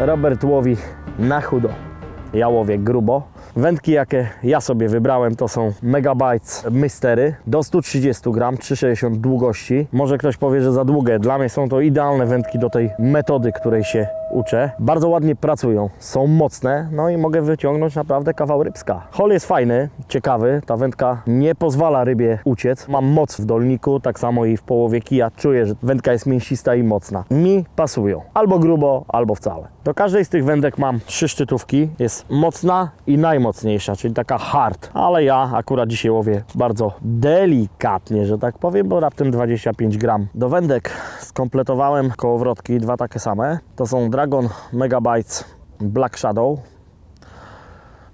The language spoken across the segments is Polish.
Robert łowi na chudo. Ja łowię grubo. Wędki, jakie ja sobie wybrałem, to są Megabytes Mystery do 130 gram, 360 długości. Może ktoś powie, że za długie. Dla mnie są to idealne wędki do tej metody, której się uczę. Bardzo ładnie pracują, są mocne, no i mogę wyciągnąć naprawdę kawał rybska. Hol jest fajny, ciekawy, ta wędka nie pozwala rybie uciec. Mam moc w dolniku, tak samo i w połowie kija. Czuję, że wędka jest mięsista i mocna. Mi pasują, albo grubo, albo wcale. Do każdej z tych wędek mam trzy szczytówki. Jest mocna i najmocniejsza, czyli taka hard. Ale ja akurat dzisiaj łowię bardzo delikatnie, że tak powiem, bo raptem 25 gram. Do wędek skompletowałem kołowrotki, dwa takie same. To są Dragon Megabytes Black Shadow.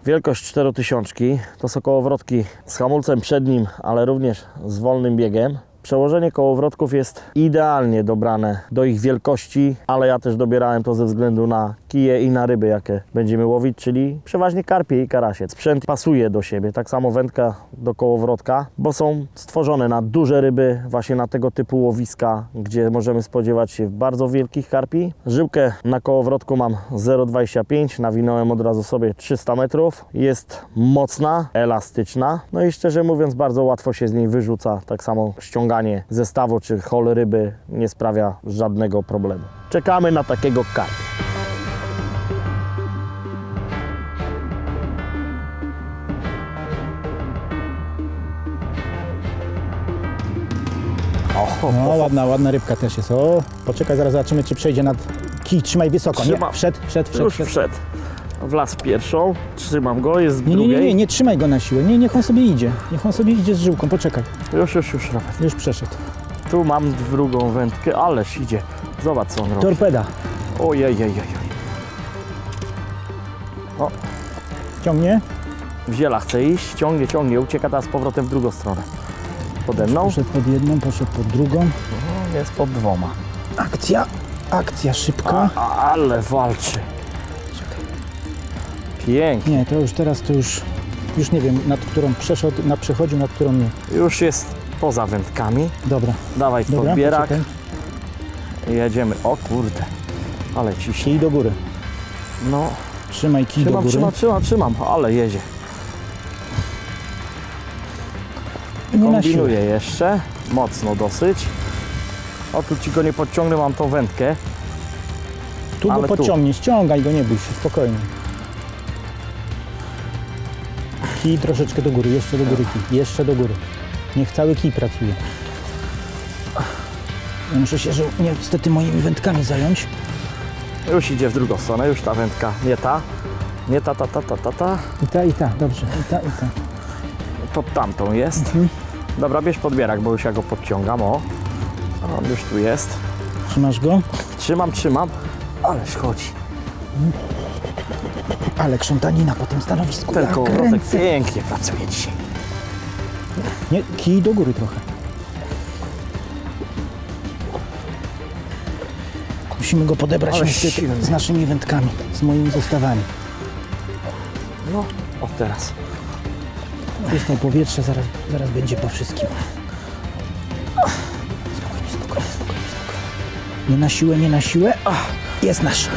Wielkość 4000. To są kołowrotki z hamulcem przednim, ale również z wolnym biegiem. Przełożenie kołowrotków jest idealnie dobrane do ich wielkości, ale ja też dobierałem to ze względu na kije i na ryby, jakie będziemy łowić, czyli przeważnie karpie i karasie. Sprzęt pasuje do siebie, tak samo wędka do kołowrotka, bo są stworzone na duże ryby, właśnie na tego typu łowiska, gdzie możemy spodziewać się bardzo wielkich karpi. Żyłkę na kołowrotku mam 0,25, nawinąłem od razu sobie 300 metrów. Jest mocna, elastyczna, no i szczerze mówiąc bardzo łatwo się z niej wyrzuca, tak samo ściąganie zestawu czy hol ryby nie sprawia żadnego problemu. Czekamy na takiego karpia. No, ładna, ładna rybka też jest. O, poczekaj, zaraz zobaczymy, czy przejdzie nad kij. Trzymaj wysoko. Trzyma. Nie, wszedł, wszedł, wszedł. już wszedł. wszedł. Wlazł pierwszą, trzymam go, jest Nie, nie, drugiej. nie, nie, nie trzymaj go na siłę. Nie, niech on sobie idzie. Niech on sobie idzie z żyłką. Poczekaj, Już, już, już, Robert. już przeszedł. Tu mam drugą wędkę, ależ idzie. Zobacz co on robi. Torpeda. Ojej, ojej, ojej. O, Ciągnie. w ziela chce iść, ciągnie, ciągnie, ucieka teraz z powrotem w drugą stronę. Pode mną, Poszedł pod jedną, poszedł pod drugą. o, jest pod dwoma. Akcja, akcja szybka. A, ale walczy. Pięknie. Nie, to już teraz to już, już nie wiem, nad którą przeszedł, na przechodził, nad którą nie. Już jest poza wędkami. Dobra, Dawaj dobra, podbierak. poczekaj. Jedziemy. O kurde. Ale ciśnie. Kij do góry. No, Trzymaj kij do trzymam, góry. trzymam, trzymam, trzymam. Ale jedzie. Kombinuję jeszcze. Mocno dosyć. O, tu ci go nie podciągnę, mam tą wędkę. Tu go podciągnie, ściągaj go, nie bój się, spokojnie. Kij troszeczkę do góry, jeszcze do góry kij, jeszcze do góry. Niech cały kij pracuje. Muszę się że niestety moimi wędkami zająć. Już idzie w drugą stronę, już ta wędka. Nie ta. Nie ta, ta, ta, ta, ta, ta. I ta, i ta, dobrze, i ta, i ta. Pod tamtą jest. Dobra, bierz podbierak, bo już ja go podciągam. O. On już tu jest. Trzymasz go? Trzymam, trzymam. Ależ chodzi. Ale krzątanina po tym stanowisku. Ten kołowrotek pięknie pracuje dzisiaj. Nie, kij do góry trochę. Musimy go podebrać niestety z naszymi wędkami, z moimi zestawami. No, o teraz. Płysnął powietrze, zaraz, zaraz będzie po wszystkim. Spokojnie, spokojnie, spokojnie, spokojnie. Nie na siłę, nie na siłę. Jest nasz.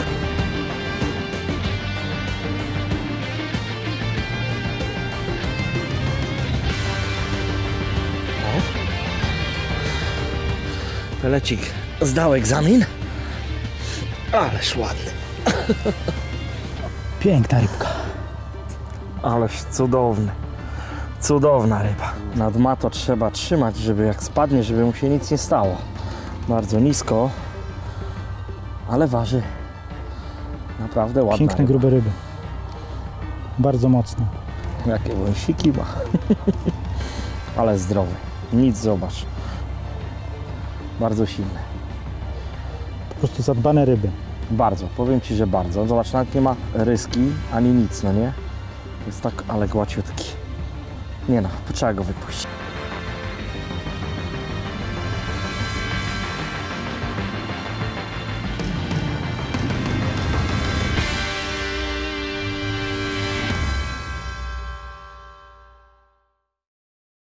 Pelecik zdał egzamin. Ależ ładny. Piękna rybka. Ależ cudowny. Cudowna ryba. Nad mato trzeba trzymać, żeby jak spadnie, żeby mu się nic nie stało. Bardzo nisko, ale waży. Naprawdę ładna Piękne, ryba. grube ryby. Bardzo mocne. Jakie wąsiki ma. ale zdrowy. Nic zobacz. Bardzo silny. Po prostu zadbane ryby. Bardzo, powiem Ci, że bardzo. Zobacz, nawet nie ma ryski ani nic, no nie? Jest tak, ale głaciutki. Nie no, trzeba go wypuścić.